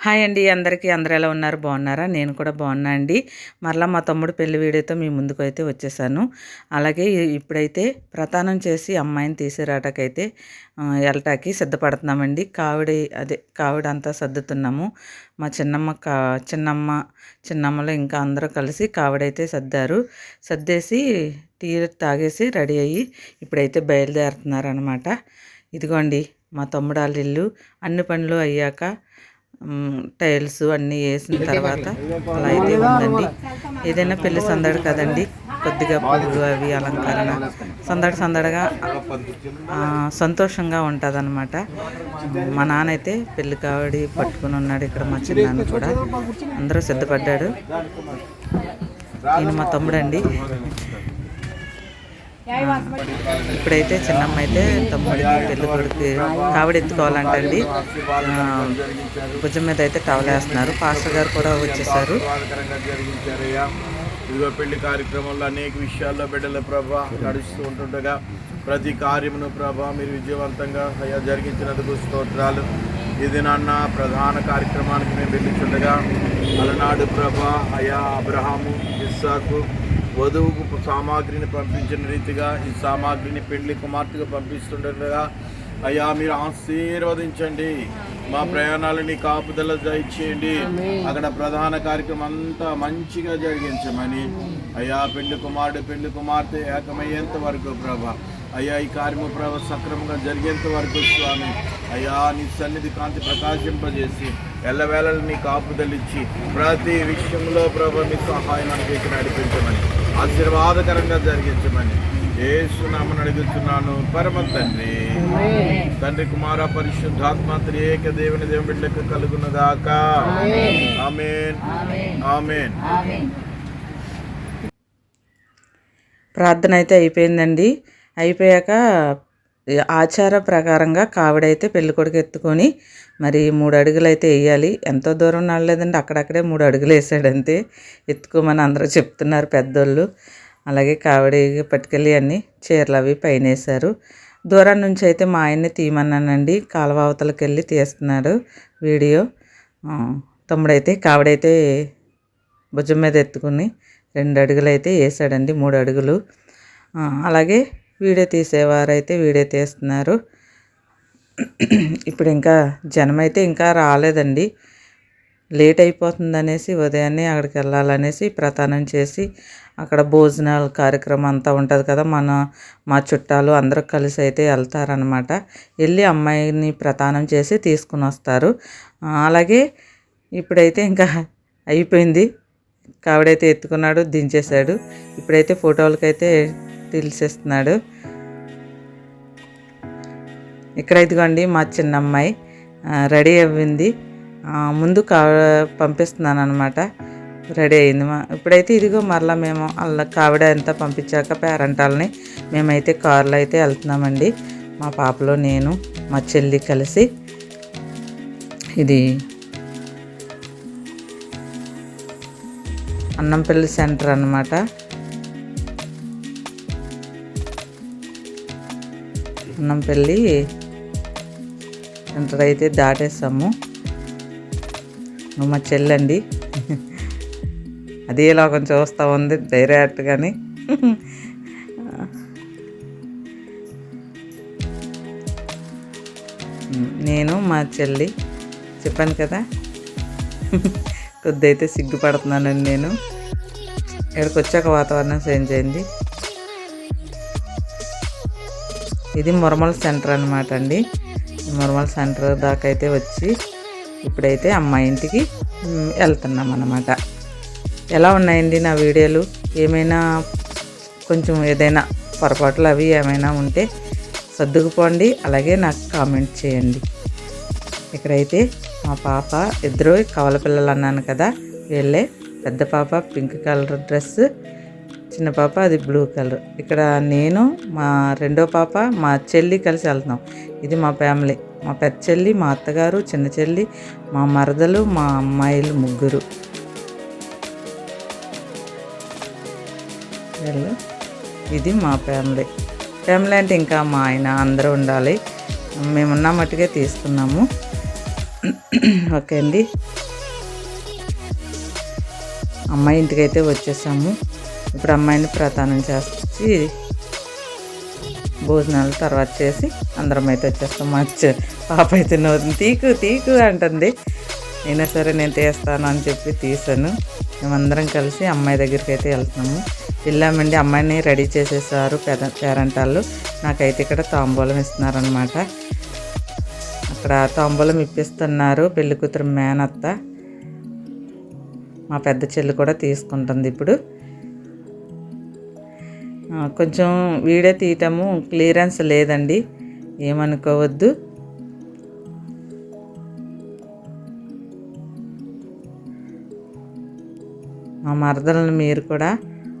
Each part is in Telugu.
హాయ్ అండి అందరికీ అందరు ఎలా ఉన్నారు? బాగున్నారా? నేను కూడా బాగున్నా అండి. మరలా మా తమ్ముడు పెళ్ళి వీడియోతో మీ ముందుకు అయితే వచ్చేసాను. అలాగే ఇప్పుడైతే ప్రతానం చేసి అమ్మాయిని తీసిరాటకైతే ఆ, వెళ్ళటానికి సిద్ధపడుతున్నామండి. కావిడి అదే కావిడ అంతా సర్దుతున్నాము. మా చిన్నమ్మ కా చిన్నమ్మ చిన్నమ్మలో ఇంకా అందరూ కలిసి కావిడైతే సర్దారు. సర్దేసి టీ తాగేసి రెడీ అయ్యి ఇప్పుడైతే బయలుదేరుతున్నారనమాట ఇదిగోండి మా తమ్ముడు వాళ్ళ ఇల్లు అన్ని పనులు అయ్యాక టైల్స్ అన్నీ వేసిన తర్వాత అలా అయితే ఉందండి. ఏదైనా పెళ్ళి సందడి కదండి కొద్దిగా పువ్వులు అవి అలంకరణ. సందడి సందడిగా సంతోషంగా ఉంటుంది మా నాన్న అయితే పెళ్ళి కావడి పట్టుకుని ఉన్నాడు ఇక్కడ మా చిన్నాన్న కూడా. అందరూ సిద్ధపడ్డాడు ఈయన మా తమ్ముడండి. ఇప్పుడైతే చిన్నమ్మ అయితే తమ్ముడికి పెళ్ళి కొడుకు కావిడ ఎత్తుకోవాలంటండి. భుజం మీద అయితే టవలేస్తున్నారు పాస్టర్ గారు కూడా వచ్చేసారు. ఇదిగో పెళ్ళి కార్యక్రమంలో అనేక విషయాల్లో బిడ్డల ప్రభా నడుస్తూ ఉంటుండగా ప్రతి కార్యమును ప్రభా మీరు విజయవంతంగా అయ్యా జరిగించినందుకు స్తోత్రాలు. ఇది నాన్న ప్రధాన కార్యక్రమానికి మేము వెళ్ళిచుండగా అలనాడు ప్రభా అయా అబ్రహాము ఇస్సాకు వధువుకు సామాగ్రిని పంపించిన రీతిగా ఈ సామాగ్రిని పెళ్ళి కుమార్తెగా పంపిస్తుండగా అయ్యా మీరు ఆశీర్వదించండి. మా ప్రయాణాలని కాపుదల దయచేయండి. అక్కడ ప్రధాన కార్యక్రమం అంతా మంచిగా జరిగించమని. అయ్యా పెళ్ళి కుమారుడు పెళ్ళి కుమార్తె ఏకమయ్యేంత వరకు ప్రభ. అయ్యా ఈ కార్యక్రమ ప్రభ సక్రమంగా జరిగేంత వరకు స్వామి. అయ్యా నీ సన్నిధి కాంతి ప్రకాశింపజేసి ఎల్లవేళలు నీ కాపుదలిచ్చి ప్రతి విషయంలో ప్రభ మీ సహాయం అనుభవించి నడిపించమని. ఆశీర్వాదకరంగా జరిగించమని ఏసునామని అడుగుతున్నాను. పరమ తండ్రి తండ్రి కుమార పరిశుద్ధాత్మ త్రియేక దేవుని దేవుని బిడ్డలకు కలుగునగాక. ఆమేన్. ఆమేన్. ప్రార్థన అయితే అయిపోయిందండి. అయిపోయాక ఆచార ప్రకారంగా కావిడైతే పెళ్ళికొడుకు ఎత్తుకొని మరి మూడు అడుగులు అయితే వేయాలి. ఎంతో దూరం నడలేదండి. అక్కడక్కడే మూడు అడుగులు వేసాడంతే. ఎత్తుకోమని అందరూ చెప్తున్నారు పెద్దోళ్ళు. అలాగే కావిడి పట్టుకెళ్ళి అన్ని చీరలు అవి పైన వేశారు. దూరం నుంచి అయితే మా ఆయన్ని తీయమన్నానండి. కాలువ అవతలకి వెళ్ళి తీస్తున్నాడు వీడియో. తమ్ముడైతే కావిడైతే భుజం మీద ఎత్తుకుని రెండు అడుగులు అయితే వేసాడండి మూడు అడుగులు. అలాగే వీడియో తీసేవారైతే వీడియో తీస్తున్నారు. ఇప్పుడు ఇంకా జనం అయితే ఇంకా రాలేదండి. లేట్ అయిపోతుంది అనేసి ఉదయాన్నే అక్కడికి వెళ్ళాలనేసి ప్రతానం చేసి అక్కడ భోజనాల కార్యక్రమం అంతా ఉంటుంది కదా మన మా చుట్టాలు అందరూ కలిసి అయితే వెళ్తారనమాట వెళ్ళి అమ్మాయిని ప్రతానం చేసి తీసుకుని వస్తారు. అలాగే ఇప్పుడైతే ఇంకా అయిపోయింది. కావిడైతే ఎత్తుకున్నాడు దించేశాడు. ఇప్పుడైతే ఫోటోలకైతే తెలిసేస్తున్నాడు. ఇక్కడ ఇదిగోండి మా చిన్న అమ్మాయి రెడీ అవ్వింది ముందు కా పంపిస్తున్నాను అనమాట రెడీ అయింది మా ఇప్పుడైతే ఇదిగో మరలా మేము అలా కావిడ అంతా పంపించాక పేరంటాలని మేమైతే కారులో అయితే వెళ్తున్నామండి. మా పాపలో నేను మా చెల్లి కలిసి. ఇది అన్నంపల్లి సెంటర్ అనమాట అన్నంపల్లి సెంటర్ అయితే దాటేస్తాము మా చెల్లండి. అదే లోకం చూస్తూ ఉంది డైరెక్ట్ కానీ నేను మా చెల్లి చెప్పాను కదా. కొద్దైతే సిగ్గుపడుతున్నానండి నేను. ఇక్కడికి వచ్చాక వాతావరణం చేంజ్ అయింది. ఇది మురమల్ సెంటర్ అనమాట అండి. మురమల్ సెంటర్ దాకా అయితే వచ్చి ఇప్పుడైతే అమ్మాయి ఇంటికి వెళ్తున్నాం అన్నమాట. ఎలా ఉన్నాయండి నా వీడియోలు? ఏమైనా కొంచెం ఏదైనా పొరపాట్లు అవి ఏమైనా ఉంటే సర్దుకుపోండి అలాగే నాకు కామెంట్ చేయండి. ఇక్కడైతే మా పాప ఇద్దరు కవల పిల్లలు అన్నాను కదా వీళ్ళే పెద్ద పాప పింక్ కలర్ డ్రెస్ చిన్న పాప అది బ్లూ కలర్ ఇక్కడ నేను మా రెండో పాప మా చెల్లి కలిసి వెళ్తున్నాం. ఇది మా ఫ్యామిలీ మా పెద్ద చెల్లి మా అత్తగారు చిన్న చెల్లి మా మరదలు మా అమ్మాయిలు ముగ్గురు. వీళ్ళు. ఇది మా ఫ్యామిలీ ఫ్యామిలీ అంటే ఇంకా మా ఆయన అందరూ ఉండాలి. మేమున్న మట్టుకే తీసుకున్నాము. ఓకే అండి. అమ్మాయి ఇంటికైతే వచ్చేసాము. ఇప్పుడు అమ్మాయిని ప్రధానం చేసి భోజనాలు తర్వాత చేసి అందరం అయితే వచ్చేస్తాం. మా పాప అయితే నవ్వుతుంది. తీకు తీకు అంటుంది. అయినా సరే నేను తీస్తాను అని చెప్పి తీసాను. మేమందరం కలిసి అమ్మాయి దగ్గరికి అయితే వెళ్తున్నాము. వెళ్ళామండి. అమ్మాయిని రెడీ చేసేసారు పెద వాళ్ళు. నాకైతే ఇక్కడ తాంబూలం ఇస్తున్నారనమాట అక్కడ తాంబూలం ఇప్పిస్తున్నారు పెళ్ళికూతురు మేనత్త. మా పెద్ద చెల్లి కూడా తీసుకుంటుంది ఇప్పుడు. కొంచెం వీడియో తీయటము క్లియరెన్స్ లేదండి. ఏమనుకోవద్దు. మా మరదలను మీరు కూడా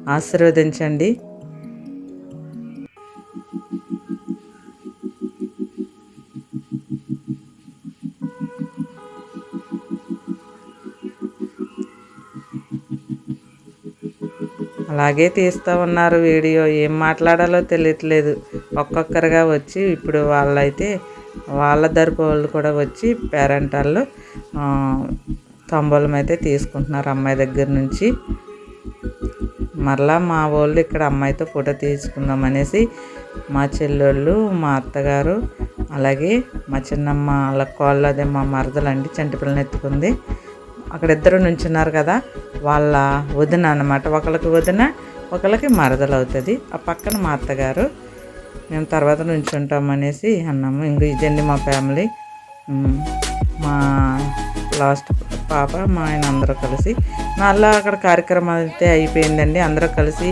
ఆశీర్వదించండి. అలాగే తీస్తూ ఉన్నారు వీడియో. ఏం మాట్లాడాలో తెలియట్లేదు. ఒక్కొక్కరుగా వచ్చి ఇప్పుడు వాళ్ళైతే వాళ్ళ తరపు వాళ్ళు కూడా వచ్చి పేరెంటాల్లో తంబోలం అయితే తీసుకుంటున్నారు అమ్మాయి దగ్గర నుంచి. మరలా మా వాళ్ళు ఇక్కడ అమ్మాయితో ఫోటో తీసుకుందాం అనేసి మా చెల్లెళ్ళు మా అత్తగారు అలాగే మా చిన్నమ్మ వాళ్ళ కోళ్ళు అదే మా మరదలండి చంటి పిల్లని ఎత్తుకుంది. అక్కడ ఇద్దరు నుంచున్నారు కదా వాళ్ళ వదిన అన్నమాట. ఒకళ్ళకి వదిన ఒకళ్ళకి మరదలు అవుతుంది. ఆ పక్కన మా అత్తగారు మేము తర్వాత నుంచుంటాం అనేసి అన్నాము. ఇంక ఇదండి మా ఫ్యామిలీ. మా లాస్ట్ పాప మా ఆయన అందరూ కలిసి. మళ్ళీ అక్కడ కార్యక్రమం అయితే అయిపోయిందండి. అందరూ కలిసి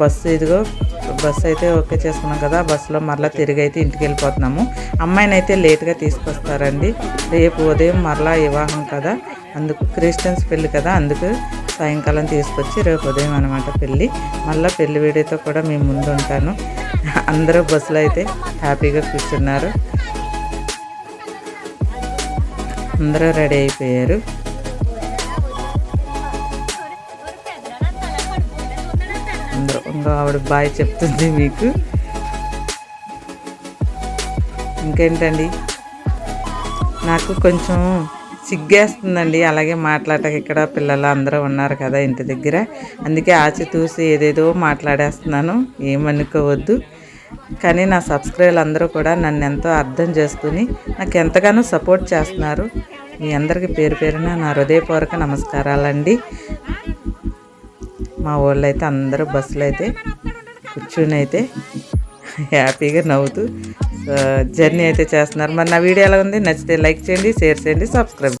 బస్సు ఇదిగో బస్సు అయితే ఓకే చేసుకున్నాం కదా బస్సులో మరలా తిరిగి అయితే ఇంటికి వెళ్ళిపోతున్నాము. అమ్మాయిని అయితే లేట్గా తీసుకొస్తారండి. రేపు ఉదయం మరలా వివాహం కదా. అందుకు క్రిస్టియన్స్ పెళ్ళి కదా అందుకు సాయంకాలం తీసుకొచ్చి రేపు ఉదయం అనమాట పెళ్ళి. మళ్ళీ పెళ్ళి వీడియోతో కూడా మేము ముందు ఉంటాను అందరూ బస్సులో అయితే హ్యాపీగా కూర్చున్నారు. అందరూ రెడీ అయిపోయారు. అందరూ ఇంకా ఆవిడ బాయ్ చెప్తుంది మీకు. ఇంకేంటండి? నాకు కొంచెం సిగ్గేస్తుందండి. అలాగే మాట్లాడక ఇక్కడ పిల్లలు అందరూ ఉన్నారు కదా ఇంటి దగ్గర. అందుకే ఆచితూసి ఏదేదో మాట్లాడేస్తున్నాను. ఏమనుకోవద్దు కానీ నా సబ్స్క్రైబర్లు అందరూ కూడా నన్ను ఎంతో అర్థం చేసుకుని నాకు ఎంతగానో సపోర్ట్ చేస్తున్నారు. మీ అందరికీ పేరు పేరున నా హృదయపూర్వక నమస్కారాలండి. మా వాళ్ళు అయితే అందరూ బస్సులు అయితే కూర్చుని అయితే హ్యాపీగా నవ్వుతూ జర్నీ అయితే చేస్తున్నారు. మరి నా వీడియో ఎలా ఉంది? నచ్చితే లైక్ చేయండి షేర్ చేయండి సబ్స్క్రైబ్